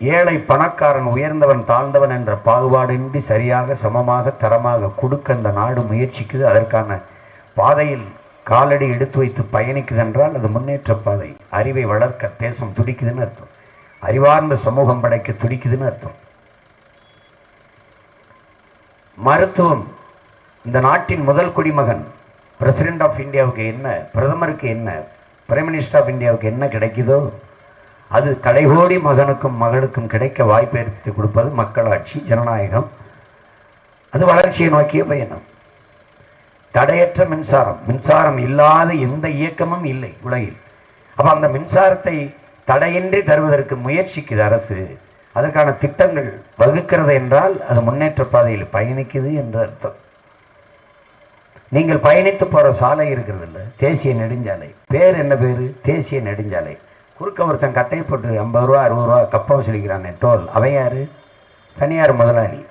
ஏழை பணக்காரன் உயர்ந்தவன் தாழ்ந்தவன் என்ற பாகுபாடின்றி சரியாக சமமாக தரமாக கொடுக்க அந்த நாடு முயற்சிக்குது. அதற்கான பாதையில் காலடி எடுத்து வைத்து பயணிக்குது என்றால் அது முன்னேற்ற பாதை. அறிவை வளர்க்க தேசம் துடிக்குதுன்னு அர்த்தம். அறிவார்ந்த சமூகம் படைக்க துடிக்குதுன்னு அர்த்தம். மருத்துவம். இந்த நாட்டின் முதல் குடிமகன் பிரசிடென்ட் ஆஃப் இந்தியாவுக்கு என்ன பிரதமருக்கு என்ன பிரைம் மினிஸ்டர் ஆஃப் இந்தியாவுக்கு என்ன கிடைக்குதோ அது கடைகோடி மகனுக்கும் மகளுக்கும் கிடைக்க வாய்ப்பு ஏற்படுத்தி கொடுப்பது மக்களாட்சி ஜனநாயகம். அது வளர்ச்சியை நோக்கிய பயணம். தடையற்ற மின்சாரம். மின்சாரம் இல்லாத எந்த இயக்கமும் இல்லை உலகில். அப்போ அந்த மின்சாரத்தை தடையின்றி தருவதற்கு முயற்சிக்குது அரசு. அதற்கான திட்டங்கள் வகுக்கிறது என்றால் அது முன்னேற்ற பாதையில் பயணிக்குது என்று அர்த்தம். நீங்கள் பயணித்து போகிற சாலை இருக்கிறது இல்லை தேசிய நெடுஞ்சாலை. பேர் என்ன பேர்? தேசிய நெடுஞ்சாலை. குறுக்க ஒருத்தன் கட்டையை போட்டு ஐம்பது ரூபா அறுபது ரூபா கப்பா வசூலிக்கிறானே டோல் அவன் யார்? தனியார் முதலாளி.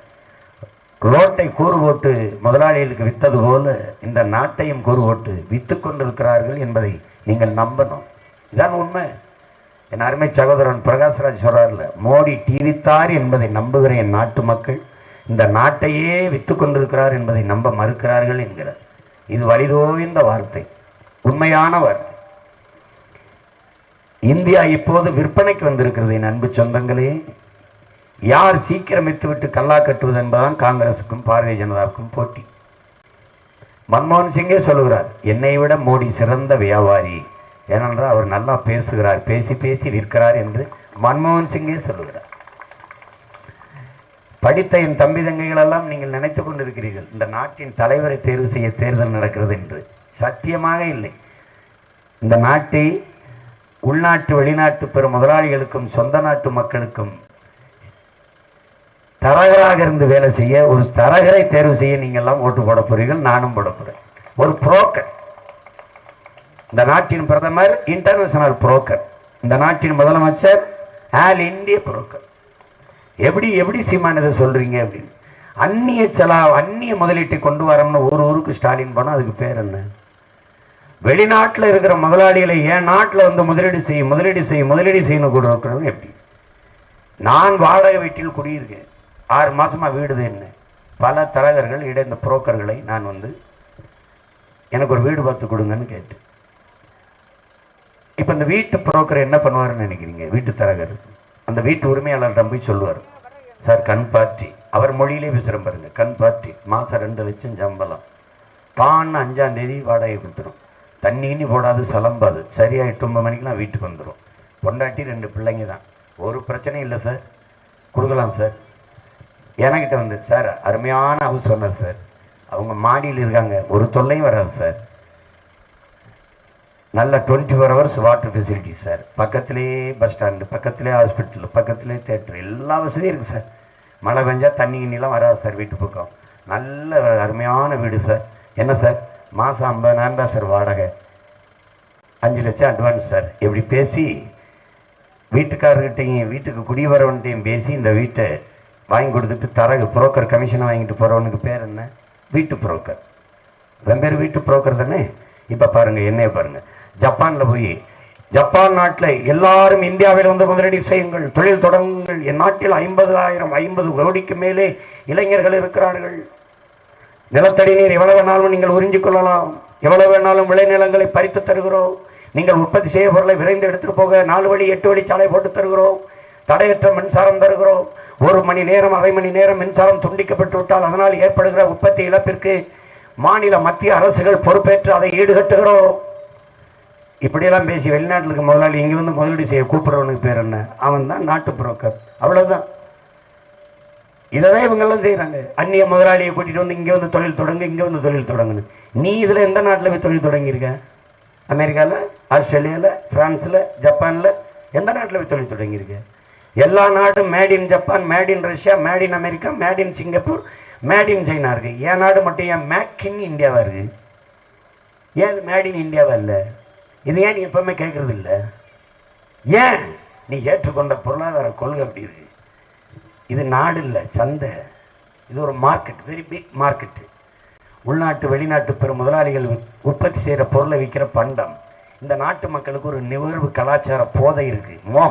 ரோட்டை கூறு போட்டு முதலாளிகளுக்கு வித்தது போல இந்த நாட்டையும் கூறு போட்டு வித்து கொண்டிருக்கிறார்கள் என்பதை நீங்கள் நம்பணும். இதான் உண்மை. என் அருமை சகோதரன் பிரகாஷ்ராஜ் சொல்கிறார்ல மோடி டிவித்தார் என்பதை நம்புகிற என் நாட்டு மக்கள் இந்த நாட்டையே வித்து கொண்டிருக்கிறார் என்பதை நம்ப மறுக்கிறார்கள் என்கிறார். இது வழிதோய்ந்த வார்த்தை. உண்மையானவர். இந்தியா இப்போது விற்பனைக்கு வந்திருக்கிறது என் அன்பு சொந்தங்களே. யார் சீக்கிரம் வித்துவிட்டு கல்லா கட்டுவது என்பதுதான் காங்கிரசுக்கும் பாரதிய ஜனதாவுக்கும் போட்டி. மன்மோகன் சிங்கே சொல்லுகிறார் என்னை விட மோடி சிறந்த வியாபாரி. ஏனென்றால் அவர் நல்லா பேசுகிறார் பேசி பேசி விற்கிறார் என்று மன்மோகன் சிங்கே சொல்லுகிறார். படித்த என் தம்பி தங்கைகளெல்லாம் நீங்கள் நினைத்துக் கொண்டிருக்கிறீர்கள் இந்த நாட்டின் தலைவரை தேர்வு செய்ய தேர்தல் நடக்கிறது என்று. சத்தியமாக இல்லை. இந்த நாட்டை உள்நாட்டு வெளிநாட்டு பெரும் முதலாளிகளுக்கும் சொந்த நாட்டு மக்களுக்கும் தரகராக இருந்து வேலை செய்ய ஒரு தரகரை தேர்வு செய்ய நீங்கள் எல்லாம் ஓட்டு போட போறீர்கள் நானும் போட போறேன். ஒரு புரோக்கர். இந்த நாட்டின் பிரதமர் இன்டர்நேஷனல் புரோக்கர். இந்த நாட்டின் முதலமைச்சர் ஆல் இந்திய புரோக்கர். எப்படி எப்படி சீமான் இதை சொல்றீங்க அப்படின்னு. அந்நிய செலா அந்நிய முதலீட்டை கொண்டு வரோம்னு ஒரு ஊருக்கு ஸ்டாலின் போனால் அதுக்கு பேர் என்ன? வெளிநாட்டில் இருக்கிற முதலாளிகளை என் நாட்டில் வந்து முதலீடு செய்யும் முதலீடு செய்யும் முதலீடு செய்யணும் கூட இருக்கிறவங்க எப்படி? நான் வாடகை வீட்டில் குடியிருக்கேன். ஆறு மாதமாக வீடு என்ன? பல தரகர்கள் இடைந்த புரோக்கர்களை நான் வந்து எனக்கு ஒரு வீடு பார்த்து கொடுங்கன்னு கேட்டேன். இப்போ இந்த வீட்டு புரோக்கர் என்ன பண்ணுவாருன்னு நினைக்கிறீங்க? வீட்டு தரகர். அந்த வீட்டு உரிமையாளர்கிட்ட போய் சொல்லுவார். சார் கண் பார்ட்டி. அவர் மொழியிலே பேசுகிறேன் பாருங்க. கண் பார்ட்டி. மாதம் ரெண்டு லட்சம் சம்பளம். பான்னு அஞ்சாம் தேதி வாடகை கொடுத்துரும். தண்ணி கிண்ணி போடாது சிலம்பாது. சரியா எட்டு ஒன்பது மணிக்கு நான் வீட்டுக்கு வந்துடும் பொண்டாட்டி ரெண்டு பிள்ளைங்க தான். ஒரு பிரச்சனையும் இல்லை சார். கொடுக்கலாம் சார். என்கிட்ட வந்து சார் அருமையான ஹவுஸ் ஓனர் சார். அவங்க மாடியில் இருக்காங்க. ஒரு தொல்லையும் வராது சார். நல்ல twenty four hours water facility sir. பக்கத்துலேயே பஸ் ஸ்டாண்டு பக்கத்துலேயே ஹாஸ்பிட்டல் பக்கத்துலேயே தேட்டர் எல்லா வசதியும் இருக்குது சார். மழை பெஞ்சால் தண்ணி கிண்ணிலாம் வராது சார் வீட்டு பக்கம். நல்ல அருமையான வீடு சார். என்ன சார்? மாதம் ஐம்பதனாயிரம் தான் சார் வாடகை. அஞ்சு லட்சம் அட்வான்ஸ் சார். இப்படி பேசி வீட்டுக்காரர்கிட்டையும் வீட்டுக்கு குடி வரவன்கிட்டையும் பேசி இந்த வீட்டை வாங்கி கொடுத்துட்டு தரகு புரோக்கர் கமிஷன் வாங்கிட்டு போகிறவனுக்கு பேர் என்ன? வீட்டு புரோக்கர் இவன் பேர் வீட்டு புரோக்கர் தானே? இப்போ பாருங்க என்னைய பாருங்க. ஜப்பானில் போய் ஜப்பான் நாட்டில் எல்லாரும் இந்தியாவில் வந்து முதலீடு செய்யுங்கள் தொழில் தொடங்குங்கள். என் நாட்டில் ஐம்பது ஆயிரம் ஐம்பது கோடிக்கு மேலே இளைஞர்கள் இருக்கிறார்கள். நிலத்தடி நீர் எவ்வளவு வேணாலும் நீங்கள் உறிஞ்சிக் கொள்ளலாம். எவ்வளவு வேணாலும் விளைநிலங்களை பறித்து தருகிறோம். நீங்கள் உற்பத்தி செய்ய பொருளை விரைந்து எடுத்துட்டு போக நாலு வழி எட்டு வழி சாலை போட்டு தருகிறோம். தடையற்ற மின்சாரம் தருகிறோம். ஒரு மணி நேரம் அரை மணி நேரம் மின்சாரம் துண்டிக்கப்பட்டு விட்டால் அதனால் ஏற்படுகிற உற்பத்தி இழப்பிற்கு மாநில மத்திய அரசுகள் பொறுப்பேற்று அதை ஈடுகட்டுகிறோம். இப்படியெல்லாம் பேசி வெளிநாட்டில் இருக்க முதலாளி இங்கே வந்து முதலீடு செய்ய கூப்பிட்றவனுக்கு பேர் என்ன? அவன் தான் நாட்டு புரோக்கர். அவ்வளோதான் இதை தான் இவங்கெல்லாம் செய்கிறாங்க அந்நிய முதலாளியை கூட்டிகிட்டு வந்து இங்கே வந்து தொழில் தொடங்கு இங்கே வந்து தொழில் தொடங்குன்னு. நீ இதில் எந்த நாட்டில் போய் தொழில் தொடங்கியிருக்க? அமெரிக்காவில் ஆஸ்திரேலியாவில் ஃப்ரான்ஸில் ஜப்பானில் எந்த நாட்டில் போய் தொழில் தொடங்கியிருக்க? எல்லா நாடும் made in Japan made in Russia made in America made in Singapore made in China இருக்குது என் நாடு மட்டும் ஏன் மேக் இன் இந்தியாவாக இருக்குது ஏன் இது மேட் இன் இந்தியாவாக இல்லை? இது ஏன் நீ எப்பவுமே கேட்குறது இல்லை ஏன்? நீ ஏற்றுக்கொண்ட பொருளாதார கொள்கை அப்படி இருக்கு. இது நாடு இல்லை சந்தை. இது ஒரு மார்க்கெட் வெரி பிக் மார்க்கெட்டு உள்நாட்டு வெளிநாட்டு பெரும் முதலாளிகள் உற்பத்தி செய்கிற பொருளை விற்கிற பண்டம். இந்த நாட்டு மக்களுக்கு ஒரு நிகழ்வு கலாச்சார போதை இருக்குது மோகம்.